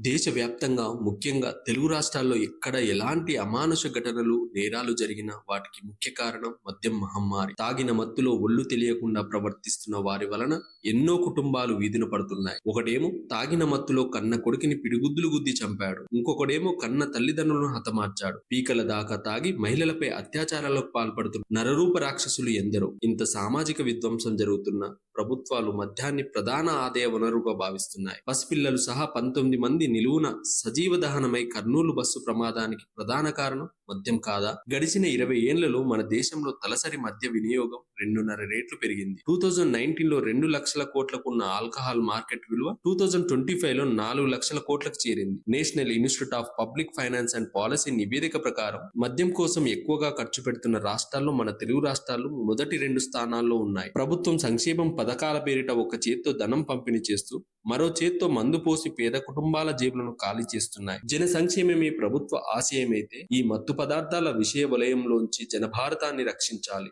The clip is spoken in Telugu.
దేశవ్యాప్తంగా ముఖ్యంగా తెలుగు రాష్ట్రాల్లో ఎక్కడ ఎలాంటి అమానుష ఘటనలు నేరాలు జరిగినా వాటికి ముఖ్య కారణం మద్యం మహమ్మారి. తాగిన మత్తులో ఒళ్ళు తెలియకుండా ప్రవర్తిస్తున్న వారి వలన ఎన్నో కుటుంబాలు వీధిన పడుతున్నాయి. ఒకడేమో తాగిన మత్తులో కన్న కొడుకుని పిడిగుద్దులు గుద్ది చంపాడు. ఇంకొకడేమో కన్న తల్లిదండ్రులను హతమార్చాడు. పీకల దాకా తాగి మహిళలపై అత్యాచారాలకు పాల్పడుతున్న నరరూప రాక్షసులు ఎందరో. ఇంత సామాజిక విధ్వంసం జరుగుతున్న ప్రభుత్వాలు మద్యాన్ని ప్రధాన ఆదాయ వనరుగా భావిస్తున్నాయి. పసిపిల్లలు సహా పంతొమ్మిది మంది నిలువున సజీవ దహనమై కర్నూలు బస్సు ప్రమాదానికి ప్రధాన కారణం మద్యం కాదా? గడిచిన ఇరవై ఏళ్ళలో మన దేశంలో తలసరి మద్య వినియోగం రెండున్నర రేట్లు పెరిగింది. టూ థౌజండ్ నైన్టీన్లో రెండు లక్షల కోట్లకు ఉన్న ఆల్కహాల్ మార్కెట్ విలువ టూ థౌజండ్ ట్వంటీ ఫైవ్లో నాలుగు లక్షల కోట్లకు చేరింది. National Institute of Public Finance and Policy నివేదిక ప్రకారం మద్యం కోసం ఎక్కువగా ఖర్చు పెడుతున్న రాష్ట్రాల్లో మన తెలుగు రాష్ట్రాలు మొదటి రెండు స్థానాల్లో ఉన్నాయి. ప్రభుత్వం సంక్షేమం పథకాల పేరిట ఒక చేత్తో ధనం పంపిణీ చేస్తూ మరో చేత్తో మందు పోసి పేద కుటుంబాల జేబులను ఖాళీ చేస్తున్నాయి. జన సంక్షేమమే ప్రభుత్వ ఆశయమైతే ఈ మత్తు పదార్థాల విషయ వలయంలోంచి జనభారతాన్ని రక్షించాలి.